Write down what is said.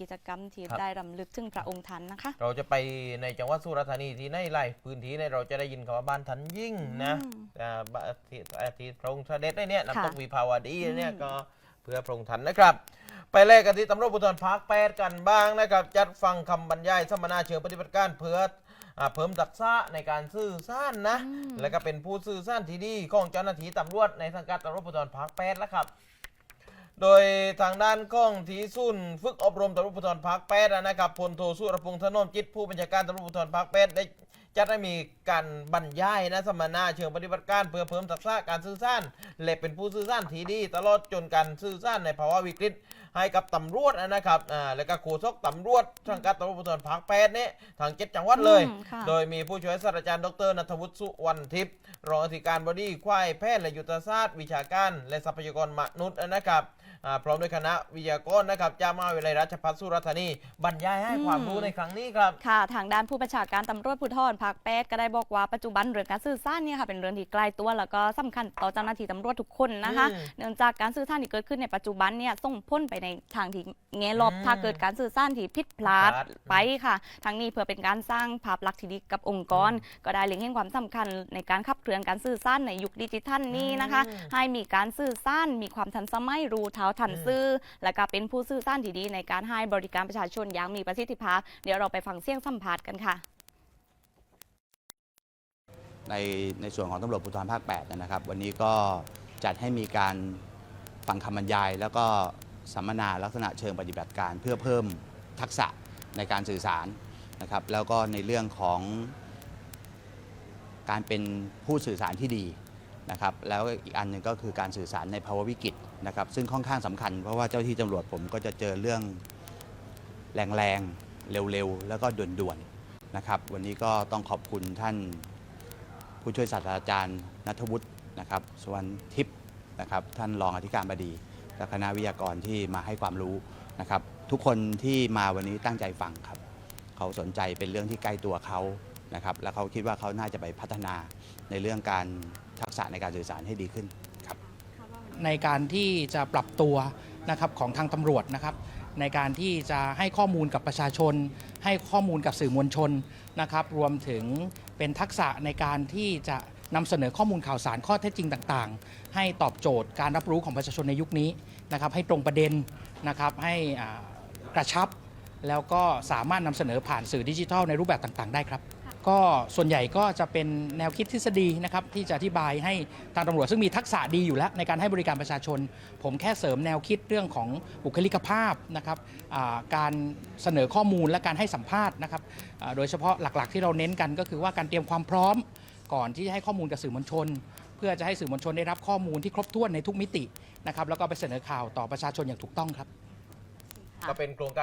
กิจกรรมที่ครับ ได้รำลึกถึงพระองค์ท่านนะคะ เราจะไปในจังหวัดสุราษฎร์ธานีที่ในไร่พื้นที่เนี่ยเราจะได้ยินคำว่าบ้านทันยิ่งนะอืมอ่าบ้านที่อ่าที่พระองค์เสด็จได้เนี่ยค่ะน้ำตกวิภาวดีเนี่ยอืม ก็เพื่อพระองค์ท่านนะครับ ไปแลกกันที่ตำรวจภูธรภาคแปดกันบ้างนะครับ จัดฟังคำบรรยายสัมมนาเชิงปฏิบัติการเพื่ออ่าเพิ่มทักษะในการสื่อสารนะอืมแล้วก็เป็นผู้สื่อสารที่ดีของเจ้าหน้าที่ตำรวจในสังกัดตำรวจภูธรภาคแปดแล้วครับ โดยทางด้านของทีสุนฝึกอบรมตำรวจภูธรภาคแปดนะครับพลโทสุรพงษ์ถนอมจิตผู้บัญชาการตำรวจภูธรภาคแปดได้ จัดให้มีการบรรยายนะสัมมนาเชิงปฏิบัติการเพื่อเพิ่มทักษะการสื่อสารและเป็นผู้สื่อสารที่ดี ตลอดจนการสื่อสารในภาวะวิกฤต ให้กับตำรวจนะครับอ่าแล้วก็โฆษกตำรวจสังกัดตำรวจภูธรภาคแปดเนี่ยทางเจ็ดจังหวัดเลย อืมค่ะ โดยมีผู้ช่วยศาสตราจารย์ดรนัทวุฒิสุวรรณทิพย์รองอธิการบดีควายแพทย์และยุทธศาสตร์วิชาการ และทรัพยากรมนุษย์นะครับอ่าพร้อมด้วยคณะวิทยากรนะครับจากมหาวิทยาลัยราชภัฏสุราษฎร์ธานีบรรยายให้อืมความรู้ในครั้งนี้ครับ ค่ะ ทางด้านผู้บัญชาการตำรวจภูธรภาคแปดก็ได้บอกว่าปัจจุบันเรื่องการสื่อสารเนี่ยค่ะเป็นเรื่องที่ใกล้ตัวแล้วก็สำคัญต่อเจ้าหน้าที่ตำรวจทุกคนนะคะอืมเนื่องจากการสื่อสารที่เกิดขึ้นในปัจจุบันเนี่ยส่งพ้นไปในทางที่แง่ลบอืมถ้าเกิดการสื่อสารที่ผิดพลาดพลาดไปค่ะทั้งนี้เพื่อเป็นการสร้างภาพลักษณ์ที่ดีกับองค์กร ก็ได้เล็งเห็นความสำคัญในการขับเคลื่อนการสื่อสารในยุคดิจิทัลนี้นะคะอืมให้มีการสื่อสารมีความทันสมัยรู้เท่าทันอืมซื่อและก็เป็นผู้สื่อสารที่ดีในการให้บริการประชาชนอย่างมีประสิทธิภาพ เดี๋ยวเราไปฟังเสียงสัมภาษณ์กันค่ะ ในในส่วนของตำรวจภูธรภาค8นะครับ วันนี้ก็จัดให้มีการฟังคำบรรยาย แล้วก็สัมมนาลักษณะเชิงปฏิบัติการ เพื่อเพิ่มทักษะในการสื่อสารนะครับ แล้วก็ในเรื่องของการเป็นผู้สื่อสารที่ดีนะครับ แล้วอีกอันหนึ่งก็คือการสื่อสารในภาวะวิกฤตนะครับ ซึ่งค่อนข้างสำคัญเพราะว่าเจ้าที่ตำรวจผมก็จะเจอเรื่องแรงๆเร็วๆ แล้วก็ด่วนๆนะครับ วันนี้ก็ต้องขอบคุณท่าน ผู้ช่วยศาสตราจารย์นัทวุฒินะครับสวรรณทิพย์นะครับท่านรองอธิการบดีและคณะวิทยากรที่มาให้ความรู้นะครับ ทุกคนที่มาวันนี้ตั้งใจฟังครับ เขาสนใจเป็นเรื่องที่ใกล้ตัวเขานะครับแล้วเขาคิดว่าเขาน่าจะไปพัฒนาในเรื่องการทักษะในการสื่อสารให้ดีขึ้นครับในการที่จะปรับตัวนะครับของทางตำรวจนะครับ ในการที่จะให้ข้อมูลกับประชาชน ให้ข้อมูลกับสื่อมวลชนนะครับรวมถึงเป็นทักษะในการที่จะนำเสนอข้อมูลข่าวสารข้อเท็จจริงต่างๆ ให้ตอบโจทย์การรับรู้ของประชาชนในยุคนี้นะครับให้ตรงประเด็นนะครับให้กระชับ แล้วก็สามารถนำเสนอผ่านสื่อดิจิทัลในรูปแบบต่างๆ ได้ครับ ก็ส่วนใหญ่ก็จะเป็นแนวคิดทฤษฎีนะครับที่จะอธิบายให้ทางตำรวจซึ่งมีทักษะดีอยู่แล้วในการให้บริการประชาชน ผมแค่เสริมแนวคิดเรื่องของบุคลิกภาพนะครับการเสนอข้อมูลและการให้สัมภาษณ์นะครับโดยเฉพาะหลักๆ ที่เราเน้นกันก็คือว่าการเตรียมความพร้อมก่อนที่จะให้ข้อมูลกับสื่อมวลชน เพื่อจะให้สื่อมวลชนได้รับข้อมูลที่ครบถ้วนในทุกมิตินะครับแล้วก็ไปเสนอข่าวต่อประชาชนอย่างถูกต้องครับ ก็เป็นโครงการ